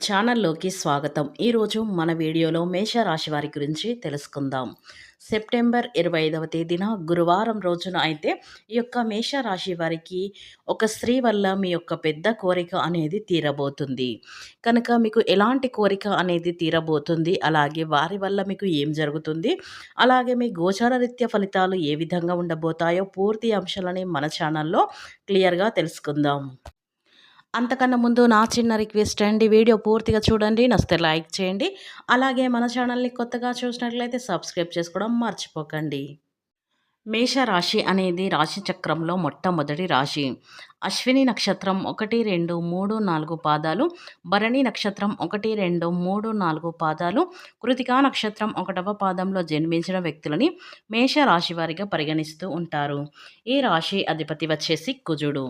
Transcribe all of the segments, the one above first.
ఛానల్లోకి స్వాగతం. ఈరోజు మన వీడియోలో మేషరాశి వారి గురించి తెలుసుకుందాం. సెప్టెంబర్ ఇరవై ఐదవ తేదీన గురువారం రోజున అయితే ఈ యొక్క మేషరాశి వారికి ఒక స్త్రీ వల్ల మీ యొక్క పెద్ద కోరిక అనేది తీరబోతుంది. కనుక మీకు ఎలాంటి కోరిక అనేది తీరబోతుంది? అలాగే వారి వల్ల మీకు ఏం జరుగుతుంది? అలాగే మీ గోచార రీత్య ఫలితాలు ఏ విధంగా ఉండబోతాయో పూర్తి అంశాలని మన ఛానల్లో క్లియర్గా తెలుసుకుందాం. అంతకన్నా ముందు నా చిన్న రిక్వెస్ట్ అండి వీడియో పూర్తిగా చూడండి నస్తే లైక్ చేయండి. అలాగే మన ఛానల్ని కొత్తగా చూసినట్లయితే సబ్స్క్రైబ్ చేసుకోవడం మర్చిపోకండి. మేషరాశి అనేది రాశి చక్రంలో మొట్టమొదటి రాశి. అశ్విని నక్షత్రం ఒకటి రెండు మూడు నాలుగు పాదాలు. భరణి నక్షత్రం ఒకటి రెండు మూడు నాలుగు పాదాలు. కృతికా నక్షత్రం ఒకటవ పాదంలో జన్మించిన వ్యక్తులని మేషరాశి వారిగా పరిగణిస్తూ ఉంటారు. ఈ రాశి అధిపతి వచ్చేసి కుజుడు.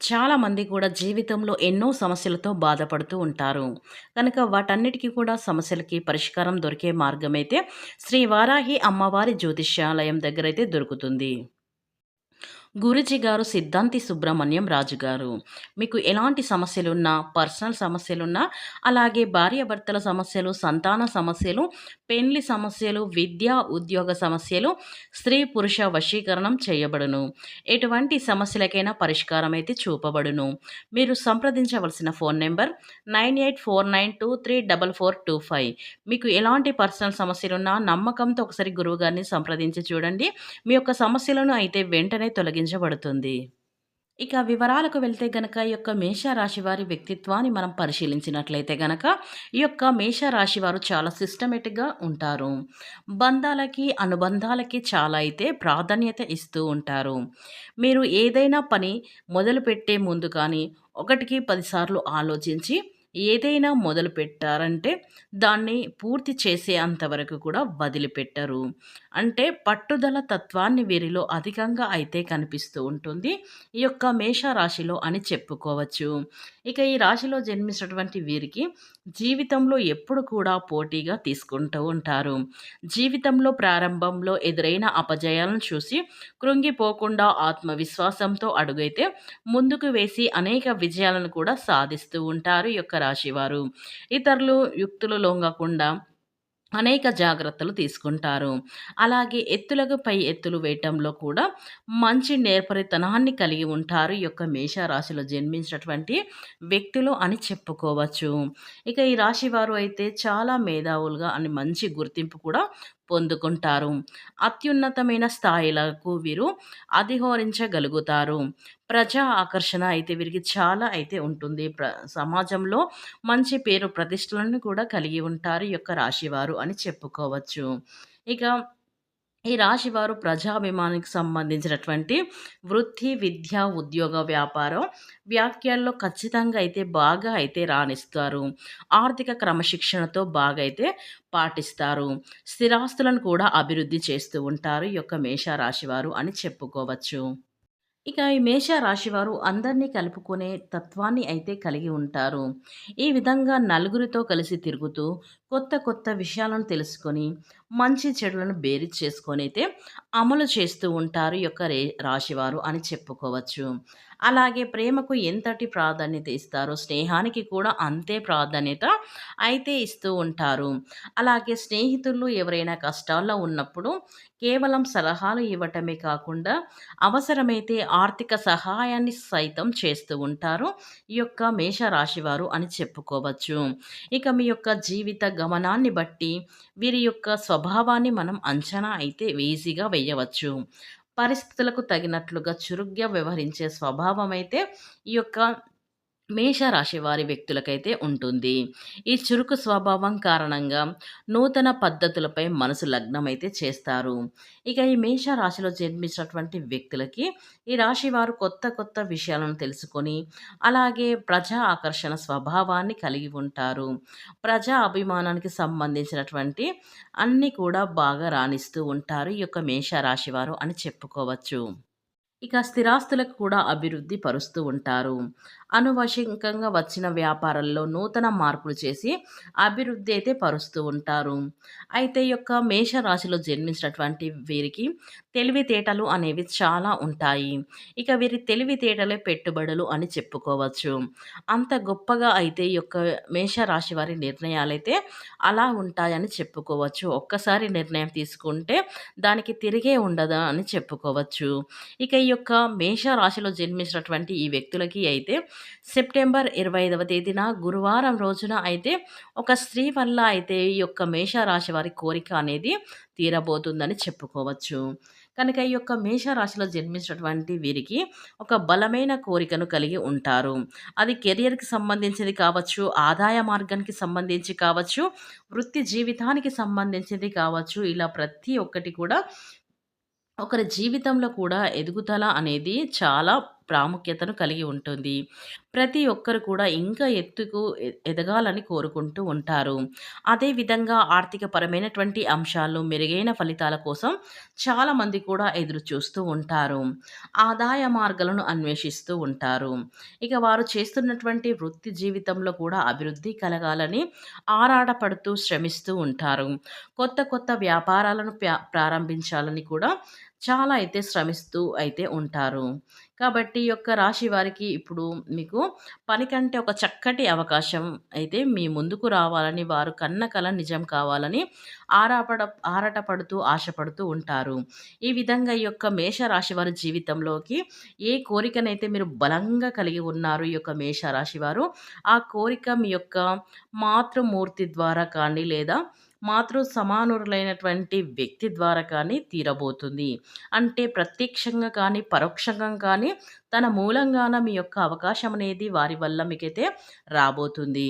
చాలామంది కూడా జీవితంలో ఎన్నో సమస్యలతో బాధపడుతూ ఉంటారు. కనుక వాటన్నిటికీ కూడా సమస్యలకి పరిష్కారం దొరికే మార్గమైతే శ్రీ వారాహి అమ్మవారి జ్యోతిష్యాలయం దగ్గర అయితే దొరుకుతుంది. గురుజీ గారు సిద్ధాంతి సుబ్రహ్మణ్యం రాజు గారు. మీకు ఎలాంటి సమస్యలున్నా పర్సనల్ సమస్యలున్నా అలాగే భార్యాభర్తల సమస్యలు సంతాన సమస్యలు పెళ్ళి సమస్యలు విద్య ఉద్యోగ సమస్యలు స్త్రీ పురుష వశీకరణం చేయబడును. ఎటువంటి సమస్యలకైనా పరిష్కారం అయితే చూపబడును. మీరు సంప్రదించవలసిన phone number nine eight four nine two three double four two five. మీకు ఎలాంటి పర్సనల్ సమస్యలున్నా నమ్మకంతో ఒకసారి గురువు గారిని సంప్రదించి చూడండి. మీ యొక్క సమస్యలను అయితే వెంటనే తొలగి తొలగించబడుతుంది ఇక వివరాలకు వెళ్తే గనక ఈ యొక్క మేషరాశి వారి వ్యక్తిత్వాన్ని మనం పరిశీలించినట్లయితే గనక ఈ యొక్క మేషరాశి వారు చాలా సిస్టమేటిక్గా ఉంటారు. బంధాలకి అనుబంధాలకి చాలా అయితే ప్రాధాన్యత ఇస్తూ ఉంటారు. మీరు ఏదైనా పని మొదలుపెట్టే ముందు కానీ ఒకటికి పదిసార్లు ఆలోచించి ఏదైనా మొదలు పెట్టారంటే దాన్ని పూర్తి చేసే అంతవరకు కూడా వదిలిపెట్టరు. అంటే పట్టుదల తత్వాన్ని వీరిలో అధికంగా అయితే కనిపిస్తూ ఉంటుంది. ఈ యొక్క మేషరాశిలో అని చెప్పుకోవచ్చు. ఇక ఈ రాశిలో జన్మించినటువంటి వీరికి జీవితంలో ఎప్పుడు కూడా పోటీగా తీసుకుంటూ ఉంటారు. జీవితంలో ప్రారంభంలో ఎదురైన అపజయాలను చూసి కృంగిపోకుండా ఆత్మవిశ్వాసంతో అడుగైతే ముందుకు వేసి అనేక విజయాలను కూడా సాధిస్తూ ఉంటారు ఈ యొక్క రాశివారు. ఇతరులు యుక్తులు లొంగకుండా అనేక జాగ్రత్తలు తీసుకుంటారు. అలాగే ఎత్తులకు పై ఎత్తులు వేయటంలో కూడా మంచి నేర్పరితనాన్ని కలిగి ఉంటారు ఈ యొక్క మేషరాశిలో జన్మించినటువంటి వ్యక్తులు అని చెప్పుకోవచ్చు. ఇక ఈ రాశి వారు అయితే చాలా మేధావులుగా అని మంచి గుర్తింపు కూడా పొందుకుంటారు. అత్యున్నతమైన స్థాయిలకు వీరు అధిహోరించగలుగుతారు. ప్రజా ఆకర్షణ అయితే వీరికి చాలా అయితే ఉంటుంది. ప్ర సమాజంలో మంచి పేరు ప్రతిష్టలను కూడా కలిగి ఉంటారు ఈ యొక్క రాశివారు అని చెప్పుకోవచ్చు. ఇక ఈ రాశివారు ప్రజాభిమానికి సంబంధించినటువంటి వృత్తి విద్య ఉద్యోగ వ్యాపారం వ్యాఖ్యల్లో ఖచ్చితంగా అయితే బాగా అయితే రాణిస్తారు. ఆర్థిక క్రమశిక్షణతో బాగా అయితే పాటిస్తారు. స్థిరాస్తులను కూడా అభివృద్ధి చేస్తూ ఉంటారు ఈ యొక్క మేషరాశివారు అని చెప్పుకోవచ్చు. ఇక ఈ మేష రాశివారు అందరినీ కలుపుకునే తత్వాన్ని అయితే కలిగి ఉంటారు. ఈ విధంగా నలుగురితో కలిసి తిరుగుతూ కొత్త కొత్త విషయాలను తెలుసుకొని మంచి చెడులను బేరీ చేసుకొని అయితే అమలు చేస్తూ ఉంటారు యొక్క రే రాశివారు అని చెప్పుకోవచ్చు. అలాగే ప్రేమకు ఎంతటి ప్రాధాన్యత ఇస్తారో స్నేహానికి కూడా అంతే ప్రాధాన్యత అయితే ఇస్తూ ఉంటారు. అలాగే స్నేహితులు ఎవరైనా కష్టాల్లో ఉన్నప్పుడు కేవలం సలహాలు ఇవ్వటమే కాకుండా అవసరమైతే ఆర్థిక సహాయాన్ని సైతం చేస్తూ ఉంటారు ఈ యొక్క మేష రాశివారు అని చెప్పుకోవచ్చు. ఇక మీ యొక్క జీవిత గమనాన్ని బట్టి వీరి యొక్క స్వభావాన్ని మనం అంచనా అయితే ఈజీగా వేయవచ్చు. పరిస్థితులకు తగినట్లుగా చురుగ్గా వ్యవహరించే స్వభావం అయితే ఈ యొక్క మేషరాశి వారి వ్యక్తులకైతే ఉంటుంది. ఈ చురుకు స్వభావం కారణంగా నూతన పద్ధతులపై మనసు లగ్నమైతే చేస్తారు. ఇక ఈ మేషరాశిలో జన్మించినటువంటి వ్యక్తులకి ఈ రాశి వారు కొత్త కొత్త విషయాలను తెలుసుకొని అలాగే ప్రజా ఆకర్షణ స్వభావాన్ని కలిగి ఉంటారు. ప్రజా అభిమానానికి సంబంధించినటువంటి అన్నీ కూడా బాగా రాణిస్తూ ఉంటారు ఈ యొక్క మేషరాశి వారు అని చెప్పుకోవచ్చు. ఇక స్థిరాస్తులకు కూడా అభివృద్ధి పరుస్తూ ఉంటారు. అనువశంకంగా వచ్చిన వ్యాపారంలో నూతన మార్పులు చేసి అభివృద్ధి అయితే పరుస్తూ ఉంటారు. అయితే ఈ యొక్క మేషరాశిలో జన్మించినటువంటి వీరికి తెలివితేటలు అనేవి చాలా ఉంటాయి. ఇక వీరి తెలివితేటలే పెట్టుబడులు అని చెప్పుకోవచ్చు. అంత గొప్పగా అయితే ఈ యొక్క మేషరాశి వారి నిర్ణయాలైతే అలా ఉంటాయని చెప్పుకోవచ్చు. ఒక్కసారి నిర్ణయం తీసుకుంటే దానికి తిరిగే ఉండదా అని చెప్పుకోవచ్చు. ఇక ఈ యొక్క మేషరాశిలో జన్మించినటువంటి ఈ వ్యక్తులకి అయితే సెప్టెంబర్ 25వ తేదీన గురువారం రోజున అయితే ఒక స్త్రీ వల్ల అయితే ఈ యొక్క మేషరాశి వారి కోరిక అనేది తీరబోతుందని చెప్పుకోవచ్చు. కనుక ఈ యొక్క మేషరాశిలో జన్మించినటువంటి వీరికి ఒక బలమైన కోరికను కలిగి ఉంటారు. అది కెరియర్‌కి సంబంధించింది కావచ్చు, ఆదాయ మార్గానికి సంబంధించి కావచ్చు, వృత్తి జీవితానికి సంబంధించింది కావచ్చు. ఇలా ప్రతి ఒక్కటి కూడా ఒకరి జీవితంలో కూడా ఎదుగుదల అనేది చాలా ప్రాముఖ్యతను కలిగి ఉంటుంది. ప్రతి ఒక్కరు కూడా ఇంకా ఎత్తుకు ఎదగాలని కోరుకుంటూ ఉంటారు. అదేవిధంగా ఆర్థికపరమైనటువంటి అంశాలు మెరుగైన ఫలితాల కోసం చాలామంది కూడా ఎదురు చూస్తూ ఉంటారు. ఆదాయ మార్గాలను అన్వేషిస్తూ ఉంటారు. ఇక వారు చేస్తున్నటువంటి వృత్తి జీవితంలో కూడా అభివృద్ధి కలగాలని ఆరాటపడుతూ శ్రమిస్తూ ఉంటారు. కొత్త కొత్త వ్యాపారాలను ప్రారంభించాలని కూడా చాలా అయితే శ్రమిస్తూ అయితే ఉంటారు. కాబట్టి ఈ యొక్క రాశి వారికి ఇప్పుడు మీకు పని కంటే ఒక చక్కటి అవకాశం అయితే మీ ముందుకు రావాలని వారు కన్న కల నిజం కావాలని ఆరాపడ ఆరాటపడుతూ ఆశపడుతూ ఉంటారు. ఈ విధంగా ఈ యొక్క మేషరాశి వారి జీవితంలోకి ఏ కోరికనైతే మీరు బలంగా కలిగి ఉన్నారు ఈ యొక్క మేషరాశి వారు, ఆ కోరిక మీ యొక్క మాతృమూర్తి ద్వారా కానీ లేదా మాతృ సమానురులైనటువంటి వ్యక్తి ద్వారా కానీ తీరబోతుంది. అంటే ప్రత్యక్షంగా కానీ, పరోక్షంగా కానీ తన మూలంగాన మీ యొక్క అవకాశం అనేది వారి వల్ల మీకైతే రాబోతుంది.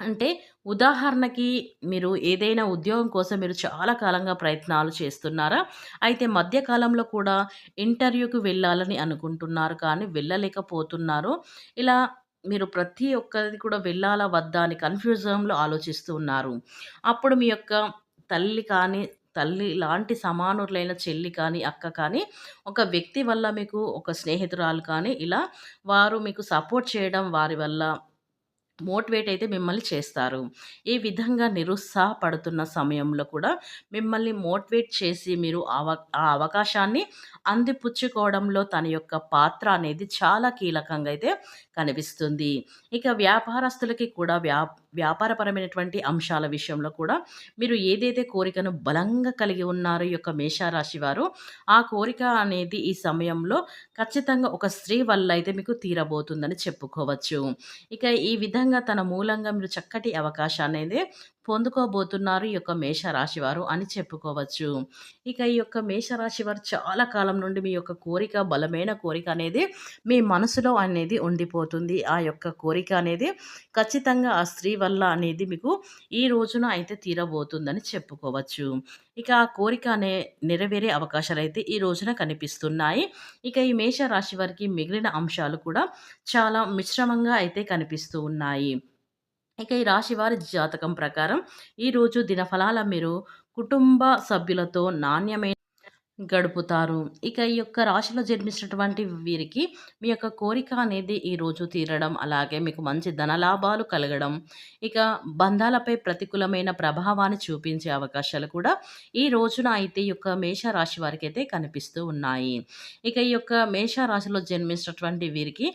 అంటే ఉదాహరణకి మీరు ఏదైనా ఉద్యోగం కోసం మీరు చాలా కాలంగా ప్రయత్నాలు చేస్తున్నారా? అయితే మధ్యకాలంలో కూడా ఇంటర్వ్యూకి వెళ్ళాలని అనుకుంటున్నారు కానీ వెళ్ళలేకపోతున్నారు. ఇలా మీరు ప్రతి ఒక్కరిది కూడా వెళ్ళాలా? వద్దా? అని కన్‌ఫ్యూజన్‌లో ఆలోచిస్తూ ఉన్నారు. అప్పుడు మీ యొక్క తల్లి కానీ, తల్లి లాంటి సమానులైన చెల్లి కానీ, అక్క కానీ ఒక వ్యక్తి వల్ల మీకు ఒక స్నేహితురాలు కానీ ఇలా వారు మీకు సపోర్ట్ చేయడం వారి వల్ల మోటివేట్ అయితే మిమ్మల్ని చేస్తారు. ఈ విధంగా నిరుత్సాహపడుతున్న సమయంలో కూడా మిమ్మల్ని మోటివేట్ చేసి మీరు అవ ఆ అవకాశాన్ని అందిపుచ్చుకోవడంలో తన యొక్క పాత్ర అనేది చాలా కీలకంగా అయితే కనిపిస్తుంది. ఇక వ్యాపారస్తులకి కూడా వ్యా వ్యాపారపరమైనటువంటి అంశాల విషయంలో కూడా మీరు ఏదైతే కోరికను బలంగా కలిగి ఉన్నారో ఈ యొక్క మేషరాశి వారు, ఆ కోరిక అనేది ఈ సమయంలో ఖచ్చితంగా ఒక స్త్రీ వల్ల అయితే మీకు తీరబోతుందని చెప్పుకోవచ్చు. ఇక ఈ విధంగా తన మూలంగా మీరు చక్కటి అవకాశాన్నైతే పొందుకోబోతున్నారు ఈ యొక్క మేషరాశి వారు అని చెప్పుకోవచ్చు. ఇక ఈ యొక్క మేషరాశి వారు చాలా కాలం నుండి మీ యొక్క కోరిక బలమైన కోరిక అనేది మీ మనసులో అనేది ఉండిపోతుంది. ఆ యొక్క కోరిక అనేది ఖచ్చితంగా ఆ స్త్రీ వల్ల అనేది మీకు ఈ రోజున అయితే తీరబోతుందని చెప్పుకోవచ్చు. ఇక ఆ కోరిక అనే నెరవేరే అవకాశాలు అయితే ఈ రోజున కనిపిస్తున్నాయి. ఇక ఈ మేష రాశి వారికి మిగిలిన అంశాలు కూడా చాలా మిశ్రమంగా అయితే కనిపిస్తూ ఉన్నాయి. ఇక ఈ రాశి వారి జాతకం ప్రకారం ఈరోజు దినఫలాల మీరు కుటుంబ సభ్యులతో నాణ్యమైన గడుపుతారు. ఇక ఈ యొక్క రాశిలో జన్మించినటువంటి వీరికి మీ యొక్క కోరిక అనేది ఈరోజు తీరడం, అలాగే మీకు మంచి ధనలాభాలు కలగడం, ఇక బంధాలపై ప్రతికూలమైన ప్రభావాన్ని చూపించే అవకాశాలు కూడా ఈ రోజున అయితే ఈ యొక్క మేషరాశి వారికైతే కనిపిస్తూ ఉన్నాయి. ఇక ఈ యొక్క మేషరాశిలో జన్మించినటువంటి వీరికి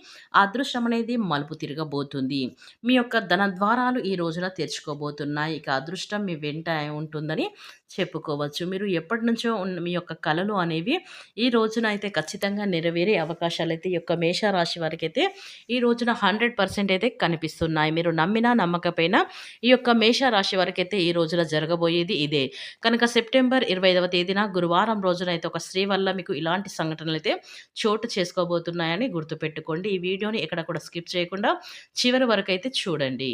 అదృష్టం అనేది మలుపు తిరగబోతుంది. మీ యొక్క ధన ద్వారాలు ఈ రోజున తెరుచుకోబోతున్నాయి. ఇక అదృష్టం మీ వెంట ఉంటుందని చెప్పుకోవచ్చు. మీరు ఎప్పటినుంచో ఉన్న మీ యొక్క కళలు అనేవి ఈ రోజున అయితే ఖచ్చితంగా నెరవేరే అవకాశాలు అయితే ఈ యొక్క మేషరాశి వారికైతే ఈ రోజున 100% అయితే కనిపిస్తున్నాయి. మీరు నమ్మినా నమ్మకపోయినా ఈ యొక్క మేషరాశి వారికైతే ఈ రోజున జరగబోయేది ఇదే. కనుక సెప్టెంబర్ 25వ తేదీన గురువారం రోజున అయితే ఒక స్త్రీ వల్ల మీకు ఇలాంటి సంఘటనలైతే చోటు చేసుకోబోతున్నాయని గుర్తుపెట్టుకోండి. ఈ వీడియోని ఎక్కడ కూడా స్కిప్ చేయకుండా చివరి వరకైతే చూడండి.